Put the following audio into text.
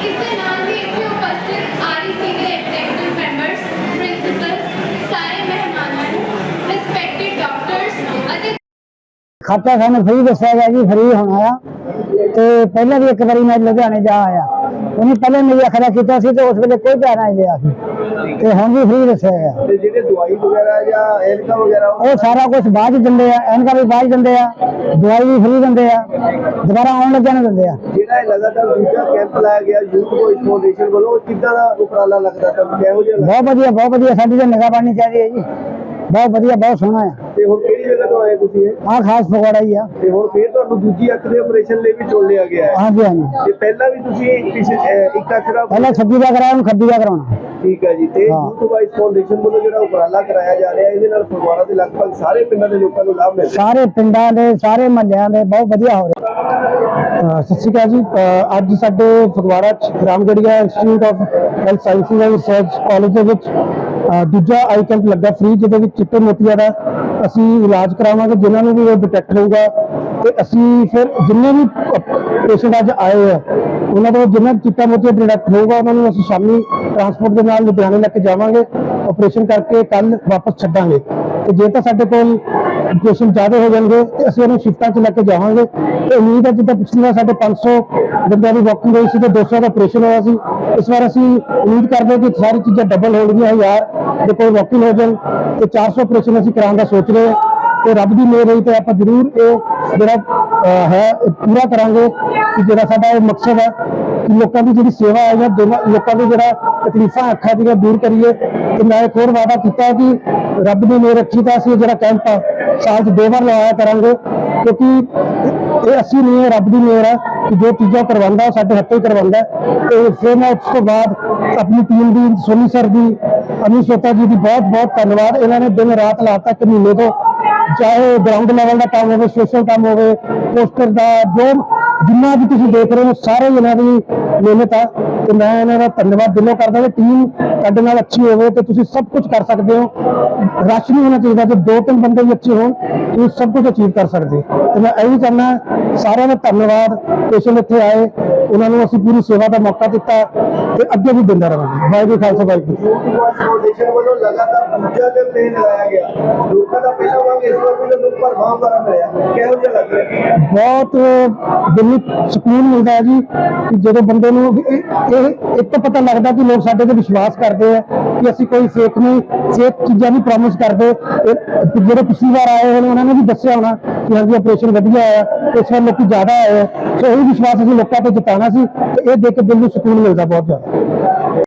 ਇਸ ਦੇ ਨਾਲ ਹੀ ਇੱਥੇ ਉਪਸਥਿਤ ਆਰਈਸੀ ਦੇ ਐਗਜ਼ੀਕਟਿਵ ਮੈਂਬਰਸ ਪ੍ਰਿੰਸੀਪਲਸ ਸਾਰੇ ਮਹਿਮਾਨਾਂ ਨੂੰ ਰਿਸਪੈਕਟਡ ਡਾਕਟਰਸ ਅਤੇ ਖਾਤਾ ਸਾਨੂੰ ਫ੍ਰੀ ਦੱਸਿਆ ਗਿਆ ਜੀ ਫ੍ਰੀ ਹੋਣਾ ਆ। ਤੇ ਪਹਿਲਾਂ ਵੀ ਇੱਕ ਵਾਰੀ ਮੈਂ ਲੁਧਿਆਣੇ ਜਾ ਆਇਆ। ਉਹਨੇ ਪਹਿਲਾਂ ਮੇਰੀ ਅੱਖ ਦਾ ਕੀਤਾ ਸੀ ਤੇ ਉਸ ਵੇਲੇ ਕੋਈ ਪੈਸਾ ਨਹੀਂ ਲਿਆ ਸੀ। ਤੇ ਹੁਣ ਵੀ ਫ੍ਰੀ ਦੱਸਿਆ ਗਿਆ। ਤੇ ਜਿਹੜੇ ਦਵਾਈ ਵਗੈਰਾ ਜਾਂ ਐਨਕਾ ਵਗੈਰਾ ਉਹ ਸਾਰਾ ਕੁਝ ਬਾਅਦ ਚ ਦਿੰਦੇ ਆ ਐਨਕਾਂ ਵੀ ਬਾਅਦ ਦਿੰਦੇ ਆ ਦਵਾਈ ਵੀ ਫ੍ਰੀ ਦਿੰਦੇ ਆ ਦੁਬਾਰਾ ਆਉਣ ਲੱਗਿਆ ਨੂੰ ਦਿੰਦੇ ਆ। ਜਿਹੜਾ ਲਗਾਤਾਰ ਦੂਜਾ ਕੈਂਪ ਲਾਇਆ ਗਿਆ ਯੂਥ ਵੋਇਸ ਫਾਊਂਡੇਸ਼ਨ ਵੱਲੋਂ ਕਿੱਦਾਂ ਦਾ ਉਪਰਾਲਾ ਲੱਗਦਾ ਤੁਹਾਨੂੰ ਕਿਹੋ ਜਿਹਾ ਬਹੁਤ ਵਧੀਆ ਬਹੁਤ ਵਧੀਆ ਸਾਡੀ ਤਾਂ ਨਿਗਾਹ ਬਣਨੀ ਚਾਹੀਦੀ ਹੈ ਜੀ। ਬਹੁਤ ਵਧੀਆ ਬਹੁਤ ਸੋਹਣਾ ਆ। ਤੇ ਹੁਣ ਕਿਹੜੀ ਜਗ੍ਹਾ ਤੋਂ ਆਏ ਤੁਸੀਂ ਇਹ? ਆਹ ਖਾਸ ਫਗਵਾੜਾ ਹੀ ਆ। ਤੇ ਹੁਣ ਫੇਰ ਤੁਹਾਨੂੰ ਦੂਜੀ ਅੱਖ ਦੇ ਆਪਰੇਸ਼ਨ ਲਈ ਵੀ ਚੁਣ ਲਿਆ ਗਿਆ ਹੈ। ਹਾਂਜੀ ਹਾਂਜੀ। ਤੇ ਪਹਿਲਾਂ ਵੀ ਤੁਸੀਂ ਅਹ, ਇੱਕ ਅੱਖ ਦਾ ਪਹਿਲਾਂ 26 ਦਾ ਕਰਾਇਆ ਹੁਣ 26 ਦਾ ਕਰਾਉਣਾ। ਠੀਕ ਹੈ ਜੀ ਤੇ ਹਾਂ। ਯੂਥ ਵਾਈਸ ਫਾਊਂਡੇਸ਼ਨ ਵੱਲੋਂ ਜਿਹੜਾ ਉਪਰਾਲਾ ਕਰਾਇਆ ਜਾ ਰਿਹਾ ਇਹਦੇ ਨਾਲ ਫਗਵਾੜਾ ਦੇ ਲਗਭਗ ਸਾਰੇ ਪਿੰਡਾਂ ਦੇ ਲੋਕਾਂ ਨੂੰ ਲਾਭ ਮਿਲਦਾ ਸਾਰੇ ਪਿੰਡਾਂ ਦੇ ਸਾਰੇ ਮਹੱਲਿਆਂ ਦੇ ਬਹੁਤ ਵਧੀਆ ਹੋ ਰਿਹਾ। ਅ, ਸਤਿ ਸ਼੍ਰੀ ਅਕਾਲ ਜੀ। ਅ, ਅੱਜ ਸਾਡੇ ਫਗਵਾੜਾ ਚ Ramgarhia institute of health sciences and research college ਦੇ ਵਿੱਚ ਦੂਜਾ ਆਈ ਕੈਂਪ ਲੱਗਾ ਫ੍ਰੀ ਜਿਹਦੇ ਵਿੱਚ ਚਿੱਟੇ ਮੋਤੀਆਂ ਦਾ ਅਸੀਂ ਇਲਾਜ ਕਰਾਵਾਂਗੇ, ਜਿਨ੍ਹਾਂ ਨੂੰ ਵੀ ਉਹ ਡਿਟੈਕਟ ਹੋਊਗਾ। ਤੇ ਅਸੀਂ ਫਿਰ ਜਿੰਨੇ ਵੀ ਪੇਸ਼ੈਂਟ ਅੱਜ ਆਏ ਆ, ਉਹਨਾਂ ਤੋਂ ਜਿੰਨਾ ਚਿੱਟਾ ਮੋਤੀਆ ਡਿਟੈਕਟ ਹੋਊਗਾ, ਉਹਨਾਂ ਨੂੰ ਅਸੀਂ ਸ਼ਾਮੀ ਟਰਾਂਸਪੋਰਟ ਦੇ ਨਾਲ ਲੁਧਿਆਣੇ ਲੈ ਕੇ ਜਾਵਾਂਗੇ। ਆਪਰੇਸ਼ਨ ਕਰਕੇ ਕੱਲ ਵਾਪਸ ਛੱਡਾਂਗੇ। ਤੇ ਜੇ ਤਾਂ ਸਾਡੇ ਕੋਲ ਪੇਸ਼ੈਂਟ ਜ਼ਿਆਦਾ ਹੋ ਜਾਣਗੇ ਤੇ ਅਸੀਂ ਉਹਨੂੰ ਸ਼ਿਫਟਾਂ 'ਚ ਲੈ ਕੇ ਜਾਵਾਂਗੇ। ਤੇ ਉਮੀਦ ਹੈ ਜਿੱਦਾਂ ਪਿਛਲੀ ਵਾਰ ਸਾਡੇ 500 ਬੰਦਿਆਂ ਦੀ ਵਾਕਿੰਗ ਹੋਈ ਸੀ ਤੇ 200 ਦਾ ਆਪਰੇਸ਼ਨ ਹੋਇਆ ਸੀ, ਇਸ ਵਾਰ ਅਸੀਂ ਉਮੀਦ ਕਰਦੇ ਹਾਂ ਕਿ ਸਾਰੀ ਚੀਜ਼ਾਂ ਡਬਲ ਹੋਣਗੀਆਂ ਯਾਰ, ਜੇ ਕੋਈ ਵਾਕਿੰਗ ਹੋ ਜਾਣ ਤੇ 400 ਆਪਰੇਸ਼ਨ ਅਸੀਂ ਕਰਾਉਣ ਦਾ ਸੋਚ ਰਹੇ ਹਾਂ। ਤੇ ਰੱਬ ਦੀ ਮਿਹਰ ਰਹੀ ਤੇ ਆਪਾਂ ਜ਼ਰੂਰ ਇਹ ਜਿਹੜਾ ਹੈ ਪੂਰਾ ਕਰਾਂਗੇ ਕਿ ਜਿਹੜਾ ਸਾਡਾ ਇਹ ਮਕਸਦ ਹੈ ਕਿ ਲੋਕਾਂ ਦੀ ਜਿਹੜੀ ਸੇਵਾ ਹੈ ਜਾਂ ਲੋਕਾਂ ਦੀ ਜਿਹੜਾ ਤਕਲੀਫਾਂ, ਅੱਖਾਂ ਦੀਆਂ ਦੂਰ ਕਰੀਏ। ਤੇ ਮੈਂ ਇੱਕ ਹੋਰ ਵਾਅਦਾ ਕੀਤਾ ਕਿ ਰੱਬ ਦੀ ਮਿਹਰ ਰੱਖੀ ਤਾਂ ਅਸੀਂ ਇਹ ਜਿਹੜਾ ਕੈਂਪ ਆ, ਸਾਲ 'ਚ ਦੋ ਵਾਰ ਲਵਾਇਆ ਕਰਾਂਗੇ। ਕਿਉਂਕਿ ਇਹ- ਅਸੀਂ ਨਹੀਂ ਰੱਬ ਦੀ ਮਿਹਰ ਹੈ ਕਿ ਜੋ ਚੀਜ਼ਾਂ ਕਰਵਾਉਂਦਾ, ਉਹ ਸਾਡੇ ਹੱਥੋਂ ਹੀ ਕਰਵਾਉਂਦਾ ਹੈ। ਤੇ ਫਿਰ ਮੈਂ ਉਸ ਤੋਂ ਬਾਅਦ ਆਪਣੀ ਟੀਮ ਦੀ, ਸੋਨੀ ਸਰ ਦੀ ਅਮੀ ਸੋਤਾ ਜੀ ਦੀ ਬਹੁਤ ਬਹੁਤ ਧੰਨਵਾਦ। ਇਹਨਾਂ ਨੇ ਦਿਨ ਰਾਤ ਲਾ ਤੱਕ ਮਹੀਨੇ ਤੋਂ ਚਾਹੇ ਗਰਾਊਂਡ ਲੈਵਲ ਦਾ ਕੰਮ ਹੋਵੇ ਸੋਸ਼ਲ ਕੰਮ ਹੋਵੇ ਪੋਸਟਰ ਦਾ ਜੋ ਜਿੰਨਾ ਵੀ ਤੁਸੀਂ ਦੇਖ ਰਹੇ ਹੋ, ਸਾਰੇ ਇਹਨਾਂ ਦੀ ਮਿਹਨਤ ਆ। ਤੇ ਮੈਂ ਇਹਨਾਂ ਦਾ ਧੰਨਵਾਦ ਦਿਲੋਂ ਕਰਦਾ ਕਿ ਟੀਮ ਤੁਹਾਡੇ ਨਾਲ ਅੱਛੀ ਹੋਵੇ ਤੇ ਤੁਸੀਂ ਸਭ ਕੁਝ ਕਰ ਸਕਦੇ ਹੋ। ਰਸ਼ ਨਹੀਂ ਹੋਣਾ ਚਾਹੀਦਾ ਜੇ ਦੋ ਤਿੰਨ ਬੰਦੇ ਵੀ ਅੱਛੇ ਹੋਣ, ਤੁਸੀਂ ਸਭ ਕੁਝ ਅਚੀਵ ਕਰ ਸਕਦੇ ਤੇ ਮੈਂ ਇਹ ਵੀ ਚਾਹੁੰਦਾ, ਸਾਰਿਆਂ ਦਾ ਧੰਨਵਾਦ। ਪੇਸ਼ੈਂਟ ਇੱਥੇ ਆਏ। ਉਹਨਾਂ ਨੂੰ ਅਸੀਂ ਪੂਰੀ ਸੇਵਾ ਦਾ ਮੌਕਾ ਦਿੱਤਾ ਤੇ ਅੱਗੇ ਵੀ ਦਿੰਦਾ ਰਹਾਂਗੇ ਵਾਹਿਗੁਰੂ ਖਾਲਸਾ ਵਾਹਿਗੁਰੂ ਫਾਊਂਡੇਸ਼ਨ ਵੱਲੋਂ ਲਗਾਤਾਰ ਦੂਜਾ ਕੈਂਪੇਨ ਲਗਾਇਆ ਗਿਆ। ਲੋਕਾਂ ਦਾ ਪਹਿਲਾਂ ਵਾਂਗ ਇਸ ਵਾਰ ਵੀ ਲੋਕ ਭਰਵਾਂ ਭਰਾ ਮਿਲਿਆ ਕਿਹੋ ਜਿਹਾ ਲੱਗ ਰਿਹਾ? ਬਹੁਤ ਦਿਲ ਨੂੰ ਸਕੂਨ ਮਿਲਦਾ ਹੈ ਜੀ ਕਿ ਜਦੋਂ ਬੰਦੇ ਨੂੰ ਇਹ ਇੱਕ ਤਾਂ ਪਤਾ ਲੱਗਦਾ ਕਿ ਲੋਕ ਸਾਡੇ ਤੇ ਵਿਸ਼ਵਾਸ ਕਰਦੇ ਆ ਕਿ ਅਸੀਂ ਕੋਈ ਫੇਕ ਨਹੀਂ ਫੇਕ ਚੀਜ਼ਾਂ ਨਹੀਂ ਪ੍ਰੋਮਿਸ ਕਰਦੇ। ਜਿਹੜੇ ਪਿਛਲੀ ਵਾਰ ਆਏ ਹੋਣ ਉਹਨਾਂ ਨੇ ਵੀ ਦੱਸਿਆ ਹੋਣਾ ਕਿ ਹਾਂਜੀ ਆਪਰੇਸ਼ਨ ਵਧੀਆ ਆਇਆ ਇਸ ਵਾਰ ਲੋਕੀ ਜ਼ਿਆਦਾ ਆਏ ਸੋ ਇਹ ਵਿਸ਼ਵਾਸ ਅਸੀਂ ਲੋਕਾਂ ਤੇ ਜਤਾਉਣਾ ਸੀ ਤੇ ਇਹ ਦੇਖ ਕੇ ਦਿਲ ਨੂੰ ਸਕੂਨ ਮਿਲਦਾ ਬਹੁਤ ਜ਼ਿਆਦਾ।